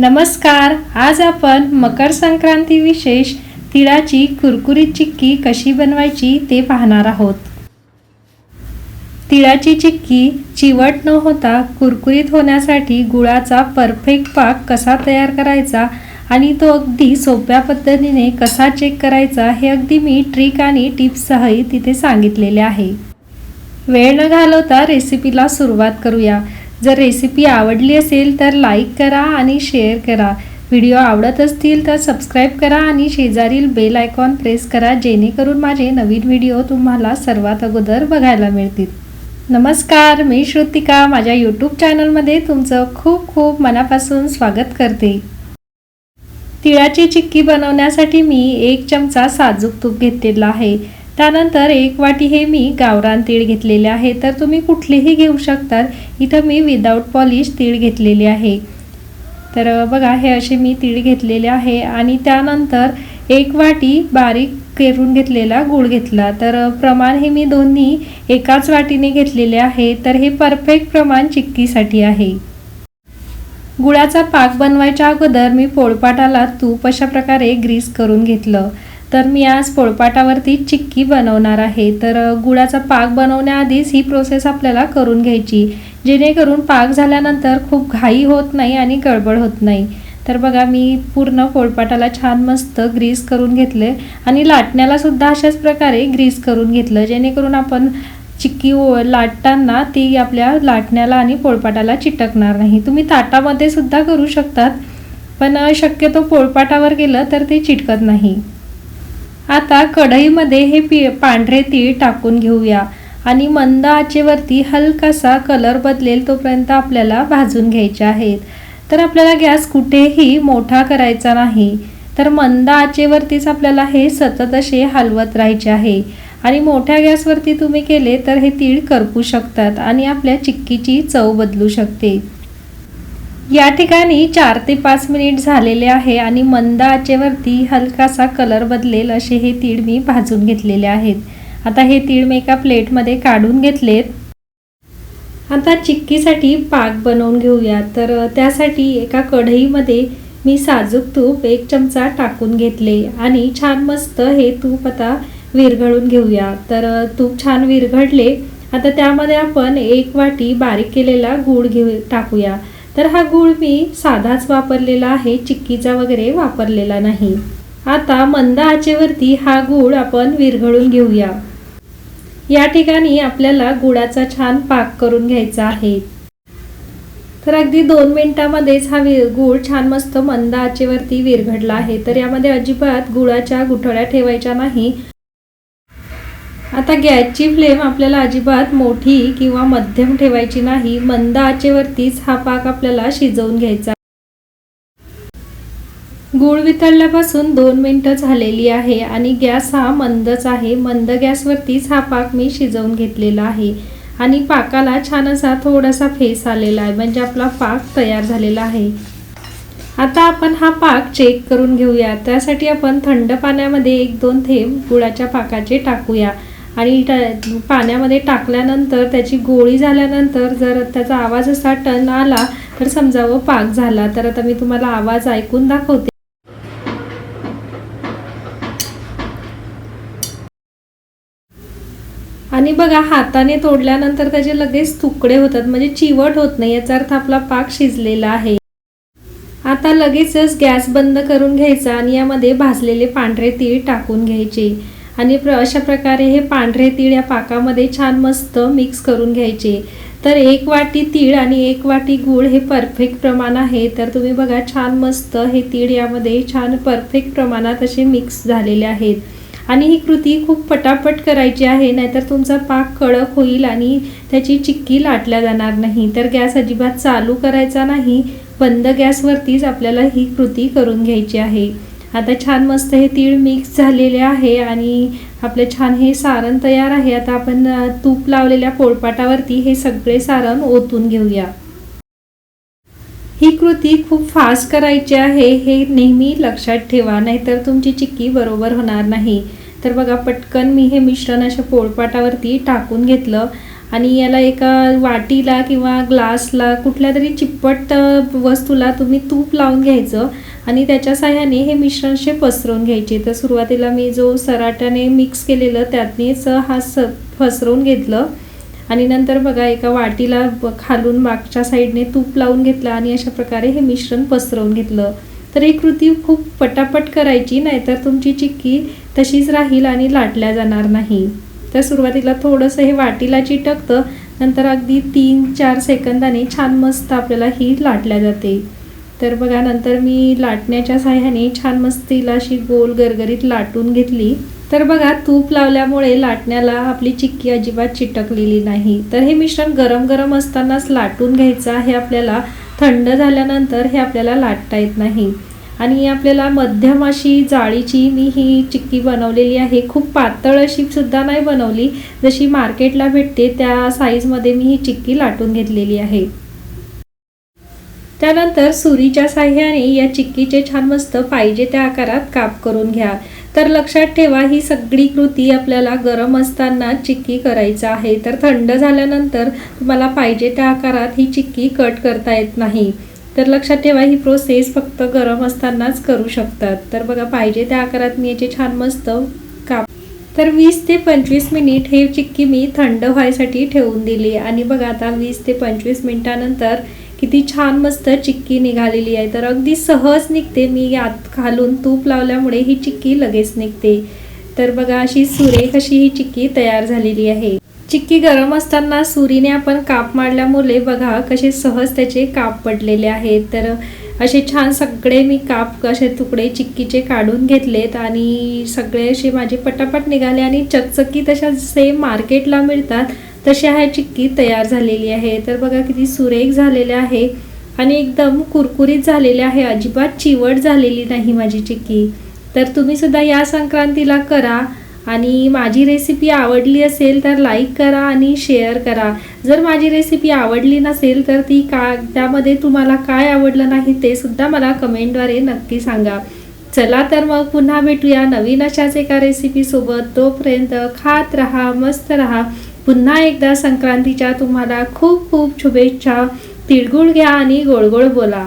नमस्कार आज आपण मकर संक्रांती विशेष तिळाची कुरकुरीत चिक्की कशी बनवायची ते पाहणार आहोत. तिळाची चिक्की चिवट न होता कुरकुरीत होण्यासाठी गुळाचा परफेक्ट पाक कसा तयार करायचा आणि तो अगदी सोप्या पद्धतीने कसा चेक करायचा हे अगदी मी ट्रिक आणि टिप्ससह तिथे सांगितलेले आहे. वेळ न घालवता रेसिपीला सुरुवात करूया. जर रेसिपी आवडली असेल तर लाईक करा आणि शेअर करा. व्हिडिओ आवडत असतील तर सबस्क्राईब करा आणि शेजारील बेल आयकॉन प्रेस करा जेणेकरून माझे नवीन व्हिडिओ तुम्हाला सर्वात अगोदर बघायला मिळतील. नमस्कार मी श्रुतिका. माझ्या यूट्यूब चॅनलमध्ये तुमचं खूप खूप मनापासून स्वागत करते. तिळाची चिक्की बनवण्यासाठी मी एक चमचा साजूक तूप घेतलेला आहे. त्यानंतर एक वाटी हे मी गावरान तीळ घेतलेले आहे. तर तुम्ही कुठलेही घेऊ शकतात. इथं मी विदाऊट पॉलिश तीळ घेतलेले आहे. तर बघा हे असे मी तीळ घेतलेले आहे. आणि त्यानंतर एक वाटी बारीक केरून घेतलेला गूळ घेतला. तर प्रमाण हे मी दोन्ही एकाच वाटीने घेतलेले आहे. तर हे परफेक्ट प्रमाण चिक्कीसाठी आहे. गुळाचा पाक बनवायच्या अगोदर मी पोळपाटाला तूप अशा प्रकारे ग्रीस करून घेतलं. तर मी आज पोळपाटावरती चिक्की बनवणार आहे. तर गुळाचा पाक बनवण्याआधीच ही प्रोसेस आपल्याला करून घ्यायची. जेणेकरून पाक झाल्यानंतर खूप घाई होत नाही आणि गडबड होत नाही. तर बघा मी पूर्ण पोळपाटाला छान मस्त ग्रीस करून घेतले आणि लाटण्याला सुद्धा अशाच प्रकारे ग्रीस करून घेतलं. जेणेकरून आपण चिक्की ओ- लाटताना ती आपल्या लाटण्याला आणि पोळपाटाला चिटकणार नाही. तुम्ही ताटामध्ये सुद्धा करू शकतात पण शक्यतो पोळपाटावर गेलं तर ते चिटकत नाही. आता कढईमध्ये हे पि पांढरे तीळ टाकून घेऊया. आणि मंद आचेवरती हलकासा कलर बदलेल तोपर्यंत आपल्याला भाजून घ्यायचे आहेत. तर आपल्याला गॅस कुठेही मोठा करायचा नाही. तर मंद आचेवरतीच आपल्याला हे सतत असे हलवत राहायचे आहे. आणि मोठ्या गॅसवरती तुम्ही केले तर हे तीळ करपू शकतात आणि आपल्या चिक्कीची चव बदलू शकते. या ठिकाणी चार ते पाच मिनिट झालेले आहे आणि मंद आचेवरती हलकासा कलर बदलेल असे हे तीळ मी भाजून घेतलेले आहेत. आता हे तीळ मी एका प्लेटमध्ये काढून घेतलेत. आता चिक्कीसाठी पाक बनवून घेऊया. तर त्यासाठी एका कढईमध्ये मी साजूक तूप एक चमचा टाकून घेतले आणि छान मस्त हे तूप आता विरघळून घेऊया. तर तूप छान विरघळले. आता त्यामध्ये आपण एक वाटी बारीक केलेला गूळ घेऊ टाकूया. तर हा गूळ मी साधाच वापरलेला आहे चिक्कीचा वगैरे वापरलेला नाही. आता मंद आचेवरती हा गूळ आपण विरघळून घेऊया. या ठिकाणी आपल्याला गुळाचा छान पाक करून घ्यायचा आहे. तर अगदी दोन मिनिटामध्येच हा वि गूळ छान मस्त मंद आचेवरती विरघडला आहे. तर यामध्ये अजिबात गुळाच्या गुठळ्या ठेवायच्या नाही. आता गॅसची फ्लेम आपल्याला अजिबात मोठी किंवा मध्यम ठेवायची नाही. मंद आचेवरतीच हा पाक आपल्याला शिजवून घ्यायचा. गूळ वितळल्यापासून दोन मिनटं झालेली आहे आणि गॅस हा मंदच आहे. मंद गॅसवरतीच हा पाक मी शिजवून घेतलेला आहे आणि पाकाला छान असा थोडासा फेस आलेला आहे. म्हणजे आपला पाक तयार झालेला आहे. आता आपण हा पाक चेक करून घेऊया. त्यासाठी आपण थंड पाण्यामध्ये एक दोन थेंब गुळाच्या पाकाचे टाकूया. आणि पाण्यामध्ये टाकल्यानंतर त्याची गोळी झाल्यानंतर जर त्याचा आवाज असा टन आला तर समजावं पाक झाला. तर आता मी तुम्हाला आवाज ऐकून दाखवते. आणि बघा हाताने तोडल्यानंतर त्याचे लगेच तुकडे होतात म्हणजे चिवट होत नाही याचा अर्थ आपला पाक शिजलेला आहे. आता लगेचच गॅस बंद करून घ्यायचा आणि यामध्ये भाजलेले पांढरे तीळ टाकून घ्यायचे. आणि प्र अशा प्रकारे हे पांढरे तीळ या पाकामध्ये छान मस्त मिक्स करून घ्यायचे. तर एक वाटी तीळ आणि एक वाटी गूळ हे परफेक्ट प्रमाण आहे. तर तुम्ही बघा छान मस्त हे तीळ यामध्ये छान परफेक्ट प्रमाणात असे मिक्स झालेले आहेत. आणि ही कृती खूप पटापट करायची आहे नाहीतर तुमचा पाक कडक होईल आणि त्याची चिक्की लाटल्या जाणार नाही. तर गॅस अजिबात चालू करायचा नाही. बंद गॅसवरतीच आपल्याला ही कृती करून घ्यायची आहे. आता छान मस्त हे तीळ मिक्स झालेले आहे आणि आपले छान हे सारण तयार आहे. आता आपण तूप लावलेल्या पोळपाटावरती हे सगळे सारण ओतून घेऊया. ही कृती खूप फास्ट करायची आहे हे नेहमी लक्षात ठेवा नाहीतर तुमची चिक्की बरोबर होणार नाही. तर बघा पटकन मी हे मिश्रण अशा पोळपाटावरती टाकून घेतलं. आणि याला एका वाटीला किंवा ग्लासला कुठल्या तरी चिप्पट वस्तूला तुम्ही तूप लावून घ्यायचं आणि त्याच्या साह्याने हे मिश्रण असे पसरवून घ्यायचे. तर सुरुवातीला मी जो सराट्याने मिक्स केलेलं त्यातनेच हा स पसरवून घेतलं आणि नंतर बघा एका वाटीला खालून मागच्या साईडने तूप लावून घेतलं आणि अशा प्रकारे हे मिश्रण पसरवून घेतलं. तर ही कृती खूप पटापट करायची नाहीतर तुमची चिक्की तशीच राहील आणि लाटल्या जाणार नाही. तर सुरुवातीला थोडंसं हे वाटीला चिटकतं नंतर अगदी तीन चार सेकंदाने छान मस्त आपल्याला ही लाटल्या जाते. तर बघा नंतर मी लाटण्याच्या साह्याने छान मस्त तिला अशी गोल गरगरीत लाटून घेतली. तर बघा तूप लावल्यामुळे लाटण्याला आपली चिक्की अजिबात चिटकलेली नाही. तर हे मिश्रण गरम गरम असतानाच लाटून घ्यायचं आहे आपल्याला. थंड झाल्यानंतर हे आपल्याला लाटता येत नाही. आणि आपल्याला मध्यम अशी जाळीची मी ही चिक्की बनवलेली आहे. खूप पातळ अशी सुद्धा नाही बनवली. जशी मार्केटला भेटते त्या साईजमध्ये मी ही चिक्की लाटून घेतलेली आहे. त्यानंतर सुरीच्या साह्याने या चिक्कीचे छान मस्त पाहिजे त्या आकारात काप करून घ्या. तर लक्षात ठेवा ही सगळी कृती आपल्याला गरम असताना चिक्की करायचं आहे. तर थंड झाल्यानंतर तुम्हाला पाहिजे त्या आकारात ही चिक्की कट करता येत नाही. तर लक्षात ठेवा ही प्रोसेस फक्त गरम असतानाच करू शकतात. तर बघा पाहिजे त्या आकारात मी याचे छान मस्त काप तर वीस ते पंचवीस मिनिट हे चिक्की मी थंड व्हायसाठी ठेवून दिली. आणि बघा आता वीस ते पंचवीस मिनिटानंतर किती छान मस्त चिक्की निघालेली आहे. तर अगदी सहज निघते. मी आत घालून तूप लावल्यामुळे ही चिक्की लगेच निघते. तर बघा अशी सुरेख अशी ही चिक्की तयार झालेली आहे. चिक्की गरम असताना सुरीने आपण काप मारल्यामुळे बघा कसे सहज त्याचे काप पडलेले आहेत. तर असे छान सगळे मी काप असे तुकडे चिक्कीचे काढून घेतलेत आणि सगळे असे माझे पटापट निघाले आणि चकचकी तशा सेम मार्केटला मिळतात तशी ह्या चिक्की तयार झालेली आहे. तर बघा किती सुरेख झालेले आहे आणि एकदम कुरकुरीत झालेले आहे. अजिबात चिवट झालेली नाही माझी चिक्की. तर तुम्ही सुद्धा या संक्रांतीला करा. आणि माझी रेसिपी आवडली असेल तर लाईक करा आणि शेअर करा. जर माझी रेसिपी आवडली नसेल तर ती का त्यामध्ये तुम्हाला काय आवडलं नाही ते सुद्धा मला कमेंटद्वारे नक्की सांगा. चला तर मग पुन्हा भेटूया नवीन अशाच एका रेसिपीसोबत तोपर्यंत खात रहा मस्त रहा. पुन्हा एकदा संक्रांतीच्या तुम्हाला खूप खूप शुभेच्छा. तिळगुळ घ्या आणि गोड बोला.